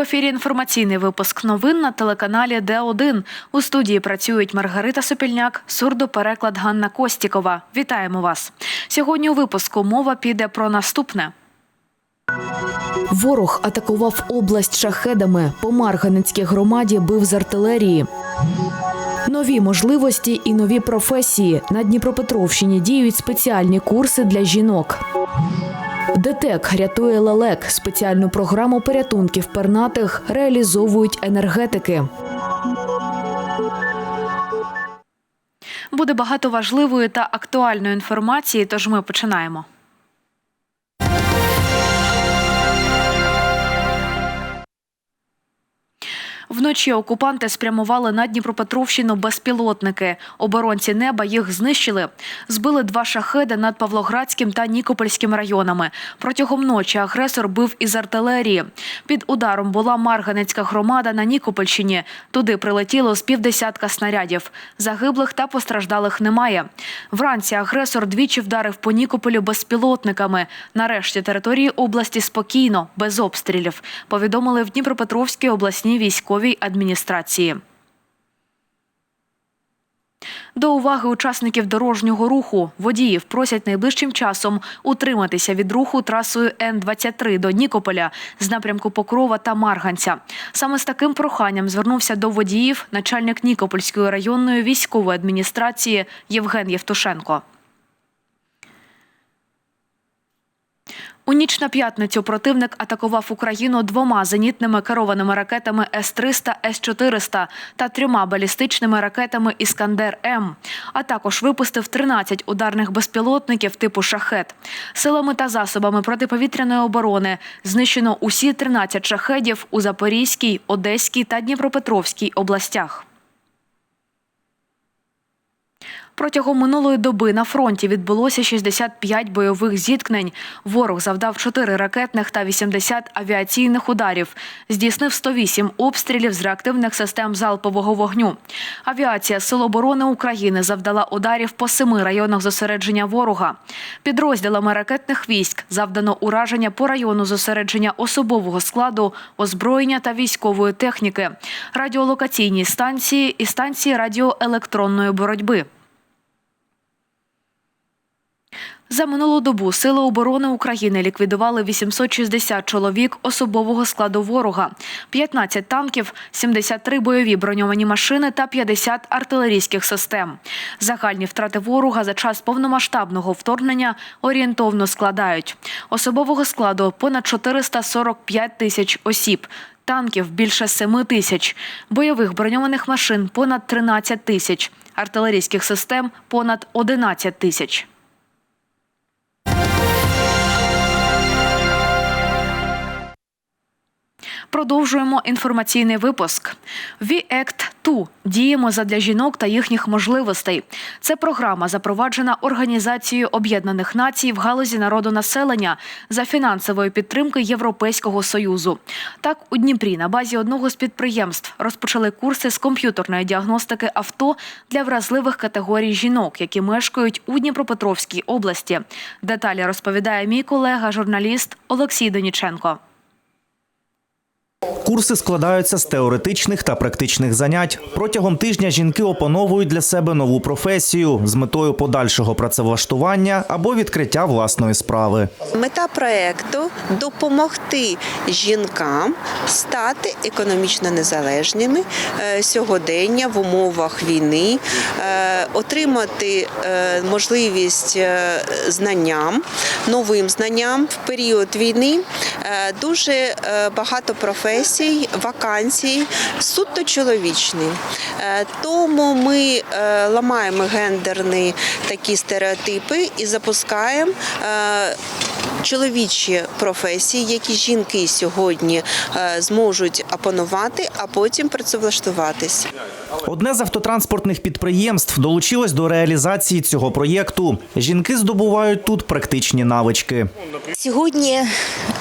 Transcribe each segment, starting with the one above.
Ефірі інформаційний випуск новин на телеканалі Д1. У студії працюють Маргарита Сопільняк, сурдопереклад Ганна Костікова. Вітаємо вас. Сьогодні у випуску мова піде про наступне. Ворог атакував область шахедами. По Марганецькій громаді бив з артилерії. Нові можливості і нові професії. На Дніпропетровщині діють спеціальні курси для жінок. ДТЕК рятує лелек. Спеціальну програму порятунків пернатих реалізовують енергетики. Буде багато важливої та актуальної інформації, тож ми починаємо. Вночі окупанти спрямували на Дніпропетровщину безпілотники. Оборонці неба їх знищили. Збили два шахеди над Павлоградським та Нікопольським районами. Протягом ночі агресор бив із артилерії. Під ударом була Марганецька громада на Нікопольщині. Туди прилетіло з півдесятка снарядів. Загиблих та постраждалих немає. Вранці агресор двічі вдарив по Нікополю безпілотниками. Нарешті території області спокійно, без обстрілів. Повідомили в Дніпропетровській обласній військовій адміністрації. До уваги учасників дорожнього руху водіїв просять найближчим часом утриматися від руху трасою Н-23 до Нікополя з напрямку Покрова та Марганця. Саме з таким проханням звернувся до водіїв начальник Нікопольської районної військової адміністрації Євген Євтушенко. У ніч на п'ятницю противник атакував Україну двома зенітними керованими ракетами С-300, С-400 та трьома балістичними ракетами Іскандер-М, а також випустив 13 ударних безпілотників типу «Шахет». Силами та засобами протиповітряної оборони знищено усі 13 шахедів у Запорізькій, Одеській та Дніпропетровській областях. Протягом минулої доби на фронті відбулося 65 бойових зіткнень. Ворог завдав 4 ракетних та 80 авіаційних ударів. Здійснив 108 обстрілів з реактивних систем залпового вогню. Авіація Сил оборони України завдала ударів по семи районах зосередження ворога. Підрозділами ракетних військ завдано ураження по району зосередження особового складу, озброєння та військової техніки, радіолокаційній станції і станції радіоелектронної боротьби. За минулу добу Сили оборони України ліквідували 860 чоловік особового складу ворога, 15 танків, 73 бойові броньовані машини та 50 артилерійських систем. Загальні втрати ворога за час повномасштабного вторгнення орієнтовно складають особового складу понад 445 тисяч осіб. Танків більше 7 тисяч, бойових броньованих машин понад 13 тисяч, артилерійських систем понад 11 тисяч. Продовжуємо інформаційний випуск. We Act 2 – діємо задля жінок та їхніх можливостей. Це програма, запроваджена Організацією Об'єднаних Націй в галузі народонаселення за фінансової підтримки Європейського союзу. Так, у Дніпрі на базі одного з підприємств розпочали курси з комп'ютерної діагностики авто для вразливих категорій жінок, які мешкають у Дніпропетровській області. Деталі розповідає мій колега, журналіст Олексій Доніченко. Курси складаються з теоретичних та практичних занять. Протягом тижня жінки опановують для себе нову професію з метою подальшого працевлаштування або відкриття власної справи. Мета проекту допомогти жінкам стати економічно незалежними е, сьогодення в умовах війни, е, отримати е, можливість знанням, новим знанням в період війни. Дуже багато професій, вакансій, суто чоловічні. Е, Тому ми е, ламаємо гендерні такі стереотипи і запускаємо е, чоловічі професії, які жінки сьогодні е, зможуть опанувати, а потім працевлаштуватись. Одне з автотранспортних підприємств долучилось до реалізації цього проєкту. Жінки здобувають тут практичні навички. Сьогодні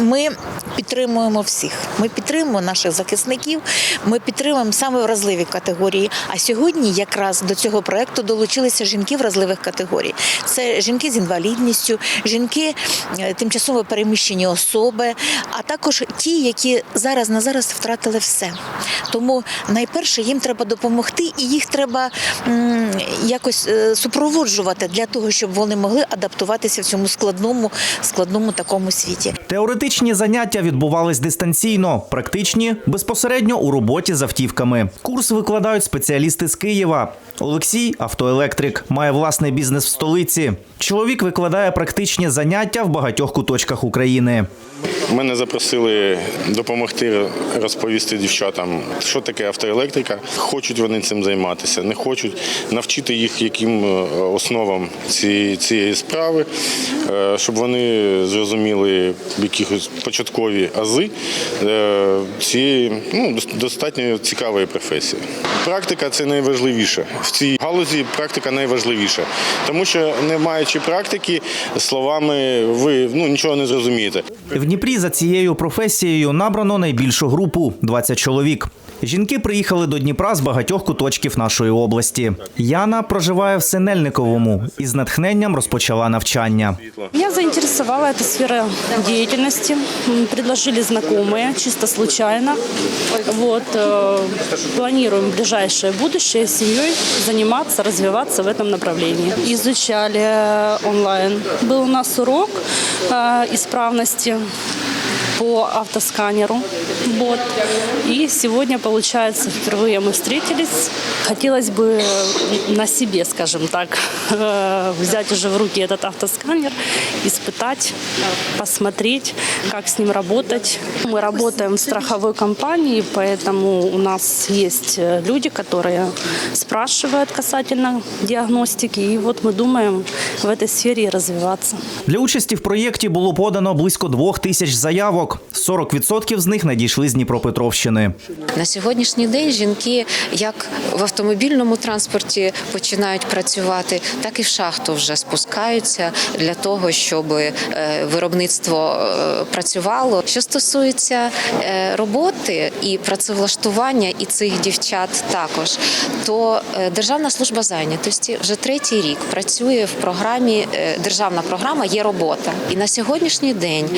ми підтримуємо всіх. Ми підтримуємо наших захисників. Ми підтримуємо саме вразливі категорії. А сьогодні якраз до цього проекту долучилися жінки вразливих категорій. Це жінки з інвалідністю, жінки е, тимчасово переміщені особи, а також ті, які зараз на зараз втратили все. Тому найперше їм треба допомогти, і їх треба якось е, супроводжувати для того, щоб вони могли адаптуватися в цьому складному, складному такому світі. Теоретичні заняття відбувались дистанційно, практичні безпосередньо у роботі з автівками. Курс викладають спеціалісти з Києва. Олексій автоелектрик, має власний бізнес в столиці. Чоловік викладає практичні заняття в багатьох куточках України. Мене запросили допомогти розповісти дівчатам, що таке автоелектрика. Хочуть вони цим займатися, не хочуть навчити їх яким е, основам цієї, цієї справи, е, щоб вони зрозуміли якихось початкові ази е, цієї ну, достатньо цікавої професії. Практика це найважливіше. В цій галузі практика найважливіша, тому що не маючи практики, словами ви ну, нічого не зрозумієте. В Дніпрі за цією професією набрано найбільшу групу 20 чоловік. Жінки приїхали до Дніпра з багатьох куточків нашої області. Яна проживає в Синельниковому і з натхненням розпочала навчання. Меня заинтересовала эта сфера деятельности. М, Предложили знакомые, чисто случайно. Вот, э, планируем в ближайшее будущее с семьей заниматься, развиваться в этом направлении. Изучали э, онлайн. Был у нас урок э, исправности по автосканеру. Вот. И сегодня, получается, впервые мы встретились. Хотелось бы на себе, скажем так, э, взять уже в руки этот автосканер, испытать, посмотреть, как с ним работать. Мы работаем в страховой компании, поэтому у нас есть э, люди, которые спрашивают касательно диагностики. И вот мы думаем в этой сфере и развиваться. Для участі в проєкті було подано близько двох тисяч заявок. 40% з них надійшли з Дніпропетровщини. На сьогоднішній день жінки як в автомобільному транспорті починають працювати, так і в шахту вже спускаються для того, щоб е, виробництво е, працювало. Що стосується е, роботи і працевлаштування і цих дівчат також, то Державна служба зайнятості вже третій рік працює в програмі. Державна програма є робота, і на сьогоднішній день.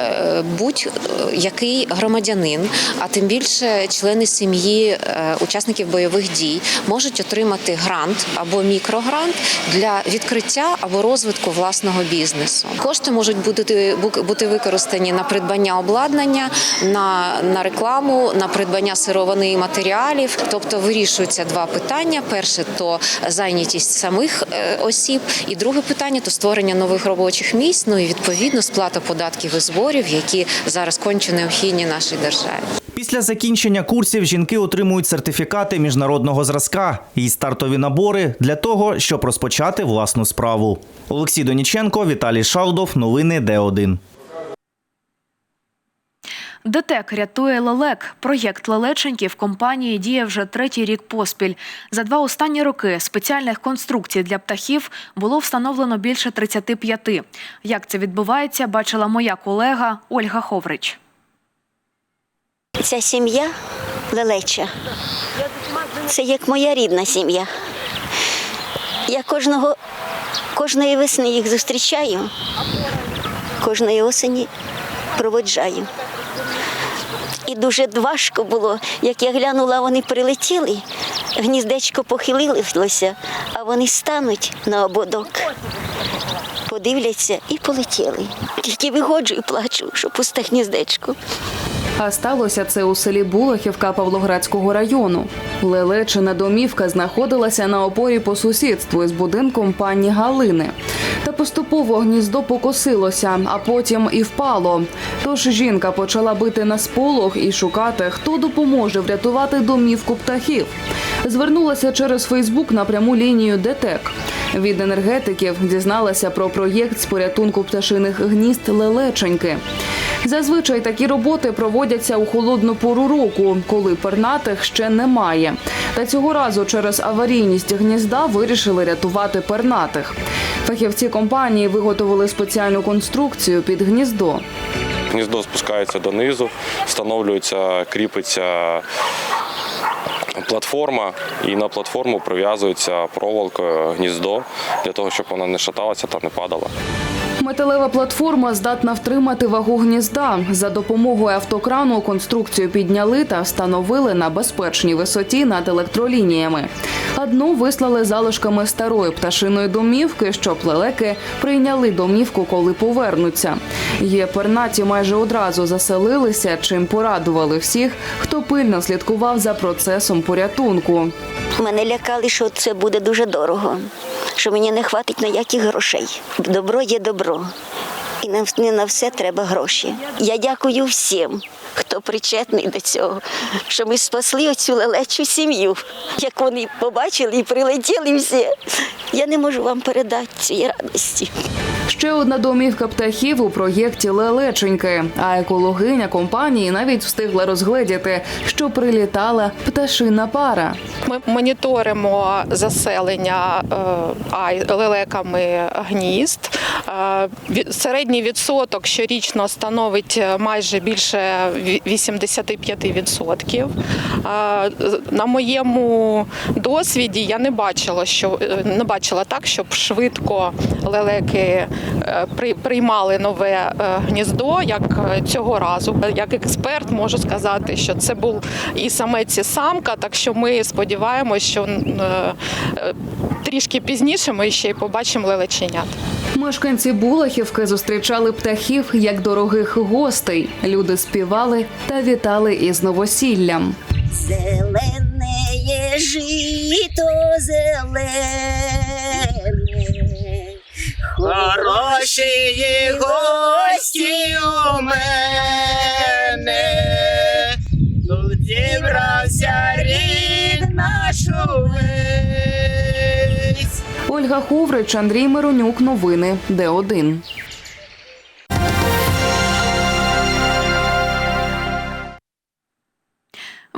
Е, е, будь-який громадянин, а тим більше члени сім'ї е, учасників бойових дій можуть отримати грант або мікрогрант для відкриття або розвитку власного бізнесу. Кошти можуть бути бути використані на придбання обладнання, на, на рекламу, на придбання сировини і матеріалів. Тобто вирішуються два питання: перше то зайнятість самих е, осіб, і друге питання то створення нових робочих місць. Ну і відповідно сплата податків і зборів, які зараз конче необхідні нашій державі. Після закінчення курсів жінки отримують сертифікати міжнародного зразка і стартові набори для того, щоб розпочати власну справу. Олексій Доніченко, Віталій Шалдов. Новини Д1. ДТЕК рятує лелек. Проєкт лелеченьки в компанії діє вже третій рік поспіль. За два останні роки спеціальних конструкцій для птахів було встановлено більше 35. Як це відбувається, бачила моя колега Ольга Ховрич. Ця сім'я лелеча. Це як моя рідна сім'я. Я кожного, кожної весни їх зустрічаю, кожної осені проводжаю. І дуже важко було, як я глянула, вони прилетіли, гніздечко похилилося, а вони стануть на ободок, подивляться і полетіли. Тільки виходжу і плачу, що пусте гніздечко. А сталося це у селі Булахівка Павлоградського району. Лелечина домівка знаходилася на опорі по сусідству із будинком пані Галини. Та поступово гніздо покосилося, а потім і впало. Тож жінка почала бити на сполох і шукати, хто допоможе врятувати домівку птахів. Звернулася через Фейсбук на пряму лінію ДТЕК. Від енергетиків дізналася про проєкт з порятунку пташиних гнізд Лелеченьки. Зазвичай такі роботи проводяться у холодну пору року, коли пернатих ще немає. Та цього разу через аварійність гнізда вирішили рятувати пернатих. Фахівці компанії виготовили спеціальну конструкцію під гніздо. Гніздо спускається донизу, встановлюється, кріпиться платформа, і на платформу прив'язується проволокою гніздо для того, щоб вона не шаталася та не падала. Металева платформа здатна втримати вагу гнізда. За допомогою автокрану конструкцію підняли та встановили на безпечній висоті над електролініями. А дно вислали залишками старої пташиної домівки, щоб лелеки прийняли домівку, коли повернуться. Є пернаті майже одразу заселилися, чим порадували всіх, хто пильно слідкував за процесом порятунку. Мене лякали, що це буде дуже дорого, що мені не хватить ніяких грошей. Добро є добро. І нам не на все треба гроші. Я дякую всім, хто причетний до цього, що ми спасли оцю лелечу сім'ю. Як вони побачили і прилетіли всі. Я не можу вам передати цієї радості. Ще одна домівка птахів у проєкті Лелеченьки. А екологиня компанії навіть встигла розгледіти, що прилітала пташина пара. Ми моніторимо заселення е, лелеками гнізд. Е, Середній відсоток щорічно становить е, майже більше ві- 85%. Е, На моєму досвіді я не бачила, що не бачила так, щоб швидко лелеки приймали нове е, гніздо, як е, цього разу. Як експерт можу сказати, що це був і самець, і самка, так що ми сподіваємося, що е, е, трішки пізніше ми ще й побачимо лелеченят. Мешканці Булахівки зустрічали птахів як дорогих гостей. Люди співали та вітали із новосіллям. Зелене є жито зелене, хороші гості у мене, тут зібрався рід наш увесь. Ольга Ховрич, Андрій Миронюк. Новини Д1.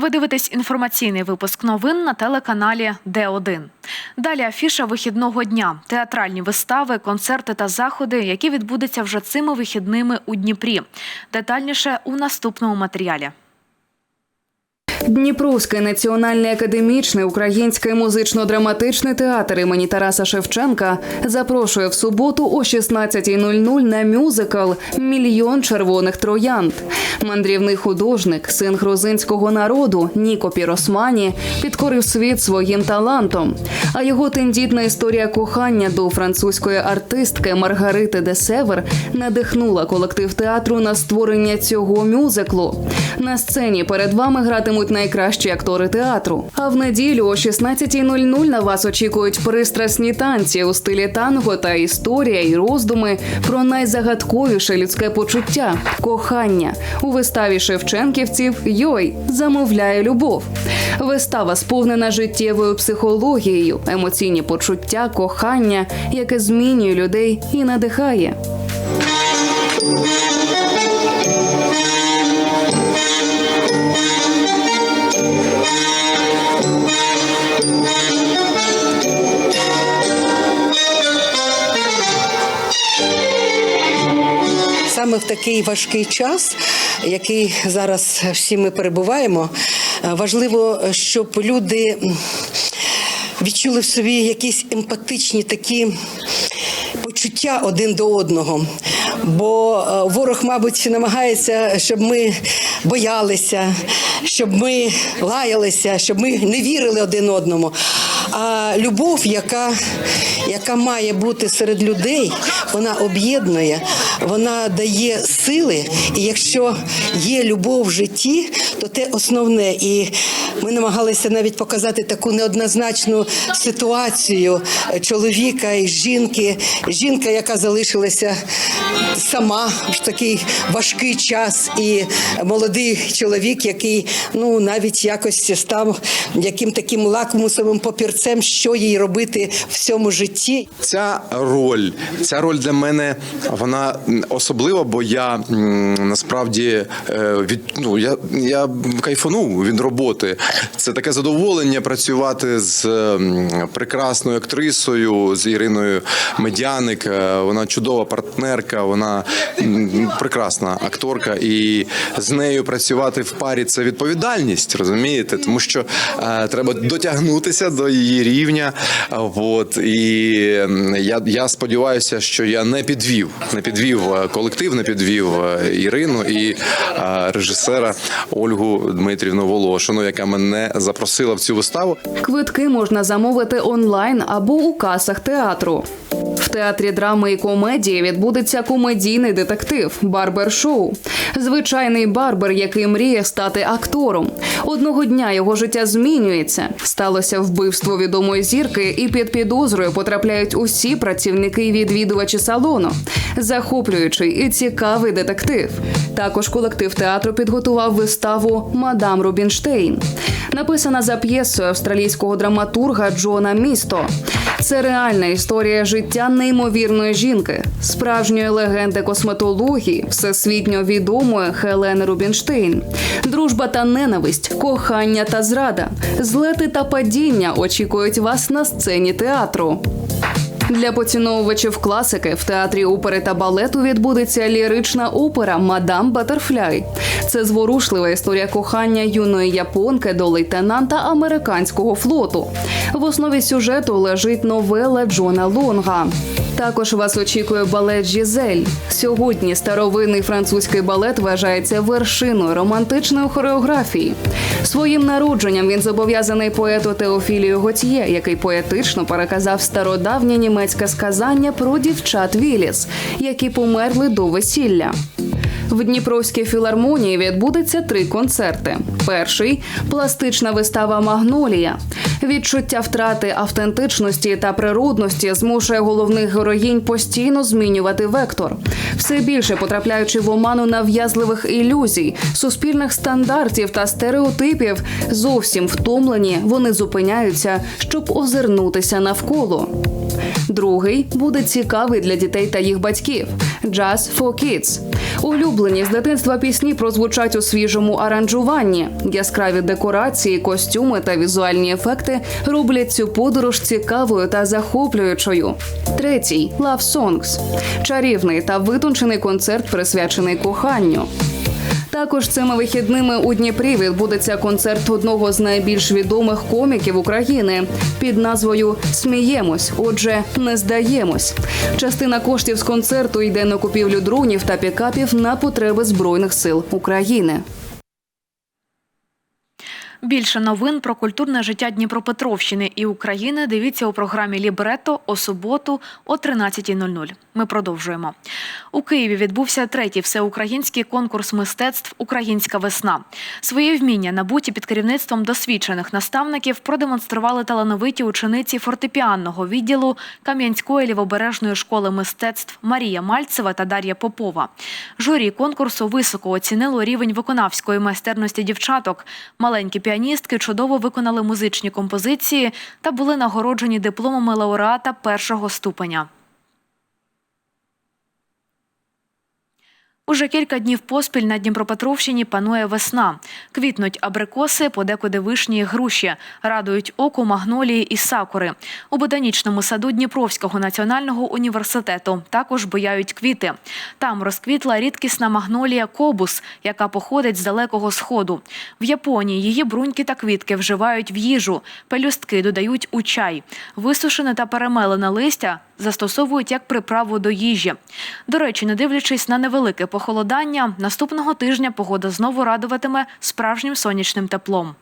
Ви дивитесь інформаційний випуск новин на телеканалі Д1. Далі афіша вихідного дня, театральні вистави, концерти та заходи, які відбудуться вже цими вихідними у Дніпрі. Детальніше у наступному матеріалі. Дніпровський національний академічний український музично-драматичний театр імені Тараса Шевченка запрошує в суботу о 16.00 на мюзикл Мільйон червоних троянд. Мандрівний художник, син грузинського народу Ніко Піросмані підкорив світ своїм талантом. А його тендітна історія кохання до французької артистки Маргарити де Север надихнула колектив театру на створення цього мюзиклу. На сцені перед вами гратимуть найкращі актори театру. А в неділю о 16.00 на вас очікують пристрасні танці у стилі танго та історія і роздуми про найзагадковіше людське почуття кохання у виставі шевченківців Йой замовляє любов. Вистава сповнена життєвою психологією, емоційні почуття, кохання, яке змінює людей і надихає. Саме в такий важкий час, який зараз всі ми перебуваємо, е, важливо, щоб люди відчули в собі якісь емпатичні такі почуття один до одного. Бо е, ворог, мабуть, намагається, щоб ми боялися, щоб ми лаялися, щоб ми не вірили один одному. А любов, яка, яка має бути серед людей, вона об'єднує, вона дає сили. І якщо є любов в житті, то те основне. І Ми намагалися навіть показати таку неоднозначну ситуацію чоловіка і жінки. Жінка, яка залишилася сама в такий важкий час, і молодий чоловік, який ну навіть якось став яким таким лакмусовим папірцем, що їй робити в цьому житті. Ця роль, ця роль для мене вона особлива, бо я насправді е, від ну я, я кайфанув від роботи. Це таке задоволення працювати з прекрасною актрисою, з Іриною Медяник. Е, Вона чудова партнерка, вона прекрасна акторка, і з нею працювати в парі це відповідальність, розумієте? Тому що е, треба дотягнутися до її рівня. От і я, я сподіваюся, що я не підвів, не підвів е, колектив, не підвів е, Ірину і е, режисера Ольгу Дмитрівну Волошину, яка мене запросила в цю виставу. Квитки можна замовити онлайн або у касах театру. В театрі драми і комедії відбудеться комедійний детектив Барбер-шоу. Звичайний барбер, який мріє стати актором. Одного дня його життя змінюється. Сталося вбивство відомої зірки, і під підозрою потрапляють усі працівники і відвідувачі салону. Захоплюючий і цікавий детектив. Також колектив театру підготував виставу Мадам Рубінштейн, написана за п'єсою австралійського драматурга Джона Місто. Це реальна історія життя неймовірної жінки, справжньої легенди косметології, всесвітньо відомої Хелени Рубінштейн. Дружба та ненависть, кохання та зрада, злети та падіння очікують вас на сцені театру. Для поціновувачів класики в театрі опери та балету відбудеться лірична опера Мадам Батерфляй. Це зворушлива історія кохання юної японки до лейтенанта американського флоту. В основі сюжету лежить новела Джона Лонга. Також вас очікує балет Жізель. Сьогодні старовинний французький балет вважається вершиною романтичної хореографії. Своїм народженням він зобов'язаний поету Теофілію Готьє, який поетично переказав стародавнє німецьке сказання про дівчат Віліс, які померли до весілля. В Дніпровській філармонії відбудеться три концерти. Перший пластична вистава Магнолія. Відчуття втрати автентичності та природності змушує головних героїнь постійно змінювати вектор, все більше потрапляючи в оману нав'язливих ілюзій, суспільних стандартів та стереотипів. Зовсім втомлені вони зупиняються, щоб озирнутися навколо. Другий буде цікавий для дітей та їх батьків Jazz for Kids. Улюблені з дитинства пісні прозвучать у свіжому аранжуванні. Яскраві декорації, костюми та візуальні ефекти роблять цю подорож цікавою та захоплюючою. Третій Love Songs. чарівний та витончений концерт, присвячений коханню. Також цими вихідними у Дніпрі відбудеться концерт одного з найбільш відомих коміків України під назвою Сміємось. Отже, не здаємось. Частина коштів з концерту йде на купівлю дронів та пікапів на потреби збройних сил України. Більше новин про культурне життя Дніпропетровщини і України дивіться у програмі Лібрето о суботу о 13.00. Ми продовжуємо. У Києві відбувся третій всеукраїнський конкурс мистецтв Українська весна. Свої вміння, набуті під керівництвом досвідчених наставників, продемонстрували талановиті учениці фортепіанного відділу Кам'янської лівобережної школи мистецтв Марія Мальцева та Дар'я Попова. Журі конкурсу високо оцінило рівень виконавської майстерності дівчаток. Маленькі піаністки чудово виконали музичні композиції та були нагороджені дипломами лауреата першого ступеня. Уже кілька днів поспіль на Дніпропетровщині панує весна. Квітнуть абрикоси, подекуди вишні і груші, радують оку магнолії і сакури. У ботанічному саду Дніпровського національного університету також бояють квіти. Там розквітла рідкісна магнолія кобус, яка походить з далекого сходу. В Японії її бруньки та квітки вживають в їжу, пелюстки додають у чай. Висушене та перемелене листя застосовують як приправу до їжі. До речі, не дивлячись на невелике похолодання, наступного тижня погода знову радуватиме справжнім сонячним теплом.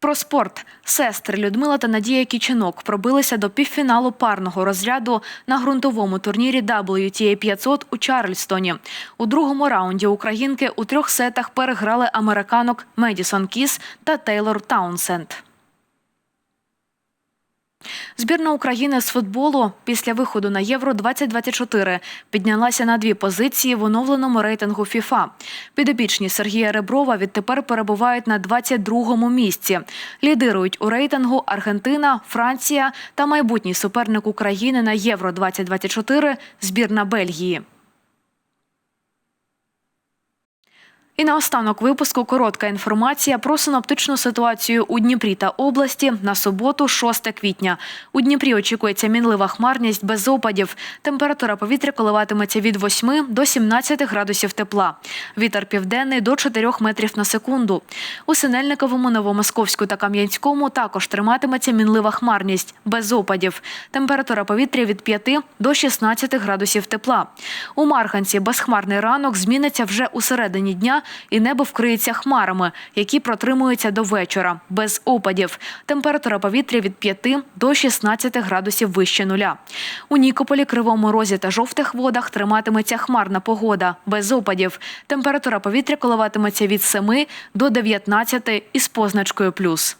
Про спорт сестри Людмила та Надія Кіченок пробилися до півфіналу парного розряду на ґрунтовому турнірі WTA 500 у Чарльстоні. У другому раунді українки у трьох сетах переграли американок Медісон Кіс та Тейлор Таунсенд. Збірна України з футболу після виходу на Євро 2024 піднялася на дві позиції в оновленому рейтингу ФІФА. Підопічні Сергія Реброва відтепер перебувають на 22-му місці. Лідирують у рейтингу Аргентина, Франція та майбутній суперник України на Євро 2024 збірна Бельгії. І наостанок випуску коротка інформація про синоптичну ситуацію у Дніпрі та області на суботу, 6 квітня. У Дніпрі очікується мінлива хмарність без опадів. Температура повітря коливатиметься від 8 до 17 градусів тепла. Вітер південний до 4 метрів на секунду. У Синельниковому, Новомосковську та Кам'янському також триматиметься мінлива хмарність без опадів. Температура повітря від 5 до 16 градусів тепла. У Марганці безхмарний ранок зміниться вже у середині дня і небо вкриється хмарами, які протримуються до вечора, без опадів. Температура повітря від 5 до 16 градусів вище нуля. У Нікополі, Кривому Розі та жовтих водах триматиметься хмарна погода, без опадів. Температура повітря коливатиметься від 7 до 19 із позначкою плюс.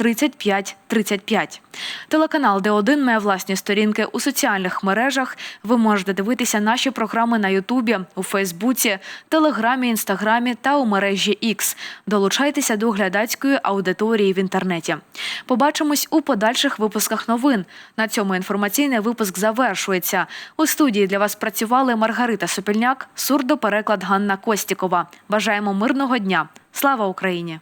35 35. Телеканал Д1 має власні сторінки у соціальних мережах. Ви можете дивитися наші програми на Ютубі, у Фейсбуці, Телеграмі, Інстаграмі та у мережі X. Долучайтеся до глядацької аудиторії в інтернеті. Побачимось у подальших випусках новин. На цьому інформаційний випуск завершується. У студії для вас працювали Маргарита Сопільняк, сурдопереклад Ганна Костікова. Бажаємо мирного дня. Слава Україні!